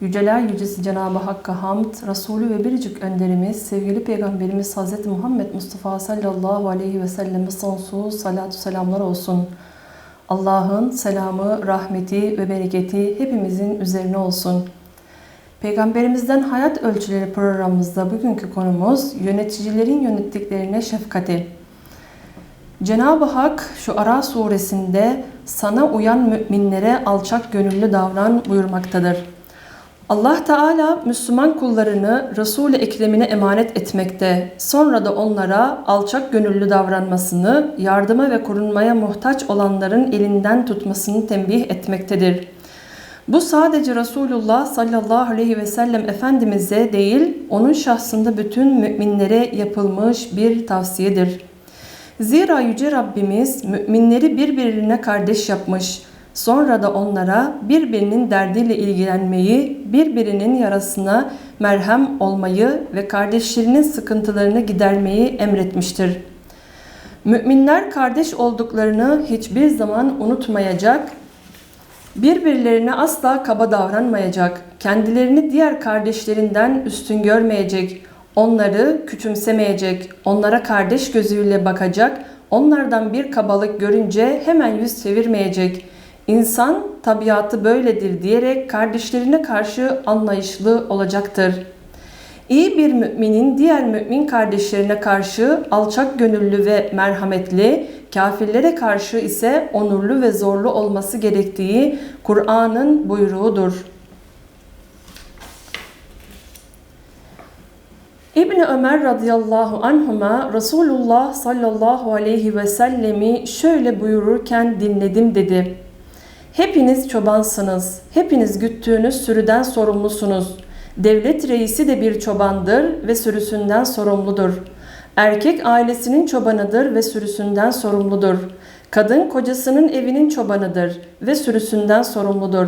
Yüceler yücesi Cenab-ı Hakk'a hamd, Resulü ve biricik önderimiz, sevgili Peygamberimiz Hz. Muhammed Mustafa sallallahu aleyhi ve selleme sonsuz salatu selamlar olsun. Allah'ın selamı, rahmeti ve bereketi hepimizin üzerine olsun. Peygamberimizden Hayat Ölçüleri programımızda bugünkü konumuz yöneticilerin yönettiklerine şefkati. Cenab-ı Hak şu Ara suresinde sana uyan müminlere alçak gönüllü davran buyurmaktadır. Allah Teala Müslüman kullarını Resul-i Ekrem'ine emanet etmekte, sonra da onlara alçak gönüllü davranmasını, yardıma ve korunmaya muhtaç olanların elinden tutmasını tembih etmektedir. Bu sadece Resulullah sallallahu aleyhi ve sellem Efendimiz'e değil, onun şahsında bütün müminlere yapılmış bir tavsiyedir. Zira Yüce Rabbimiz müminleri birbirine kardeş yapmış, sonra da onlara birbirinin derdiyle ilgilenmeyi, birbirinin yarasına merhem olmayı ve kardeşlerinin sıkıntılarını gidermeyi emretmiştir. Müminler kardeş olduklarını hiçbir zaman unutmayacak, Birbirlerine asla kaba davranmayacak, kendilerini diğer kardeşlerinden üstün görmeyecek, onları küçümsemeyecek, onlara kardeş gözüyle bakacak, onlardan bir kabalık görünce hemen yüz çevirmeyecek. İnsan tabiatı böyledir diyerek kardeşlerine karşı anlayışlı olacaktır. İyi bir müminin diğer mümin kardeşlerine karşı alçak gönüllü ve merhametli, kafirlere karşı ise onurlu ve zorlu olması gerektiği Kur'an'ın buyruğudur. İbni Ömer radıyallahu anhuma Resulullah sallallahu aleyhi ve sellemi şöyle buyururken dinledim dedi. Hepiniz çobansınız, hepiniz güttüğünüz sürüden sorumlusunuz. Devlet reisi de bir çobandır ve sürüsünden sorumludur.'' Erkek ailesinin çobanıdır ve sürüsünden sorumludur. Kadın kocasının evinin çobanıdır ve sürüsünden sorumludur.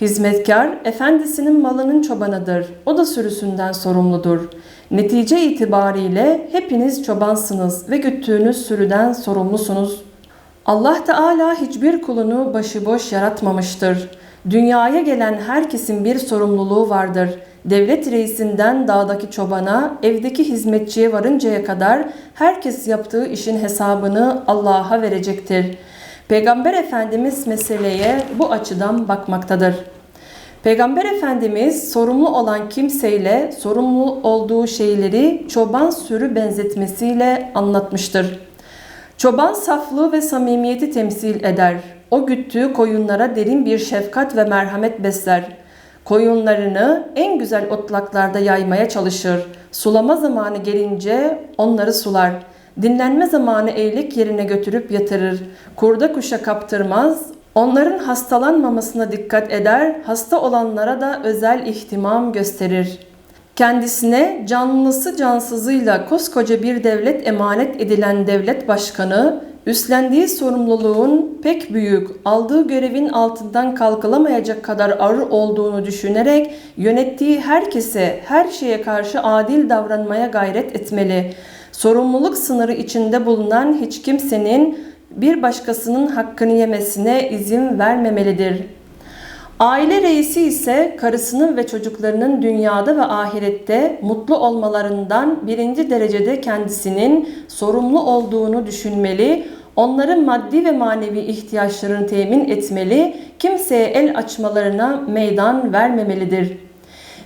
Hizmetkar efendisinin malının çobanıdır. O da sürüsünden sorumludur. Netice itibariyle hepiniz çobansınız ve güttüğünüz sürüden sorumlusunuz. Allah Teala hiçbir kulunu başıboş yaratmamıştır. Dünyaya gelen herkesin bir sorumluluğu vardır. Devlet reisinden dağdaki çobana, evdeki hizmetçiye varıncaya kadar herkes yaptığı işin hesabını Allah'a verecektir. Peygamber Efendimiz meseleye bu açıdan bakmaktadır. Peygamber Efendimiz sorumlu olan kimseyle sorumlu olduğu şeyleri çoban sürü benzetmesiyle anlatmıştır. Çoban saflığı ve samimiyeti temsil eder. O güttüğü koyunlara derin bir şefkat ve merhamet besler. Koyunlarını en güzel otlaklarda yaymaya çalışır. Sulama zamanı gelince onları sular. Dinlenme zamanı eğilik yerine götürüp yatırır. Kurda kuşa kaptırmaz. Onların hastalanmamasına dikkat eder. Hasta olanlara da özel ihtimam gösterir. Kendisine canlısı cansızıyla koskoca bir devlet emanet edilen devlet başkanı Üstlendiği sorumluluğun pek büyük, aldığı görevin altından kalkılamayacak kadar ağır olduğunu düşünerek yönettiği herkese, her şeye karşı adil davranmaya gayret etmeli. Sorumluluk sınırı içinde bulunan hiç kimsenin bir başkasının hakkını yemesine izin vermemelidir. Aile reisi ise karısının ve çocuklarının dünyada ve ahirette mutlu olmalarından birinci derecede kendisinin sorumlu olduğunu düşünmeli, onların maddi ve manevi ihtiyaçlarını temin etmeli, kimseye el açmalarına meydan vermemelidir.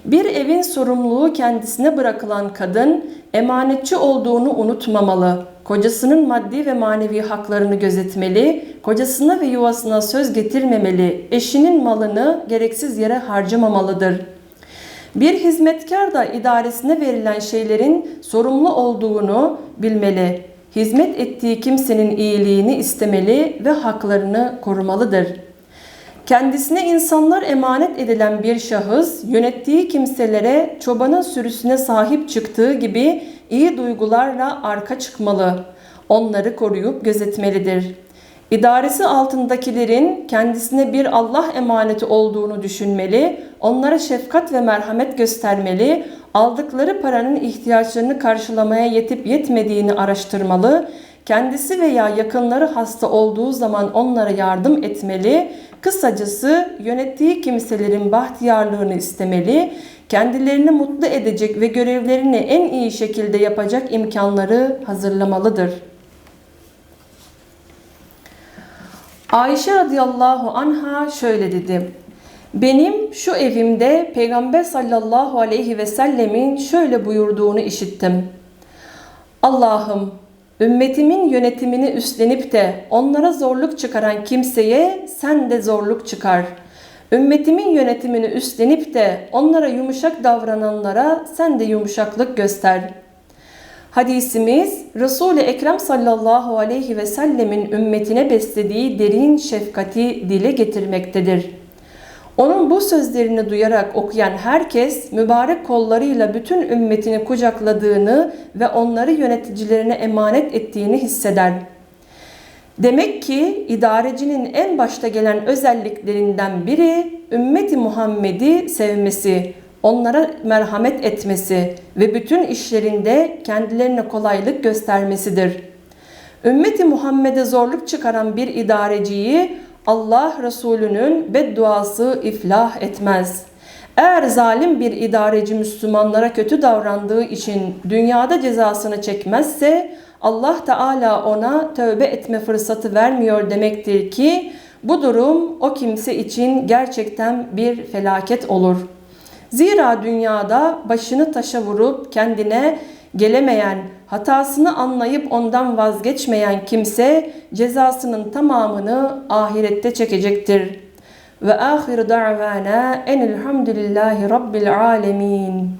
Bir evin sorumluluğu kendisine bırakılan kadın emanetçi olduğunu unutmamalı. Kocasının maddi ve manevi haklarını gözetmeli, kocasına ve yuvasına söz getirmemeli, eşinin malını gereksiz yere harcamamalıdır. Bir hizmetkar da idaresine verilen şeylerin sorumlu olduğunu bilmeli hizmet ettiği kimsenin iyiliğini istemeli ve haklarını korumalıdır. Kendisine insanlar emanet edilen bir şahıs yönettiği kimselere çobanın sürüsüne sahip çıktığı gibi iyi duygularla arka çıkmalı. onları koruyup gözetmelidir. İdaresi altındakilerin kendisine bir Allah emaneti olduğunu düşünmeli, onlara şefkat ve merhamet göstermeli, aldıkları paranın ihtiyaçlarını karşılamaya yetip yetmediğini araştırmalı, kendisi veya yakınları hasta olduğu zaman onlara yardım etmeli, kısacası yönettiği kimselerin bahtiyarlığını istemeli, kendilerini mutlu edecek ve görevlerini en iyi şekilde yapacak imkanları hazırlamalıdır. Ayşe radıyallahu anha şöyle dedi. Benim şu evimde Peygamber sallallahu aleyhi ve sellemin şöyle buyurduğunu işittim. Allah'ım ümmetimin yönetimini üstlenip de onlara zorluk çıkaran kimseye sen de zorluk çıkar. Ümmetimin yönetimini üstlenip de onlara yumuşak davrananlara sen de yumuşaklık göster. Hadisimiz Resul-i Ekrem sallallahu aleyhi ve sellemin ümmetine beslediği derin şefkati dile getirmektedir. Onun bu sözlerini duyarak okuyan herkes mübarek kollarıyla bütün ümmetini kucakladığını ve onları yöneticilerine emanet ettiğini hisseder. Demek ki idarecinin en başta gelen özelliklerinden biri ümmeti Muhammed'i sevmesi, onlara merhamet etmesi ve bütün işlerinde kendilerine kolaylık göstermesidir. Ümmeti Muhammed'e zorluk çıkaran bir idareciyi Allah Resulü'nün bedduası iflah etmez. Eğer zalim bir idareci Müslümanlara kötü davrandığı için dünyada cezasını çekmezse Allah Teala ona tövbe etme fırsatı vermiyor demektir ki bu durum o kimse için gerçekten bir felaket olur. Zira dünyada başını taşa vurup kendine gelemeyen, hatasını anlayıp ondan vazgeçmeyen kimse cezasının tamamını ahirette çekecektir. Ve ahir da'vana enelhamdülillahi rabbil alemin.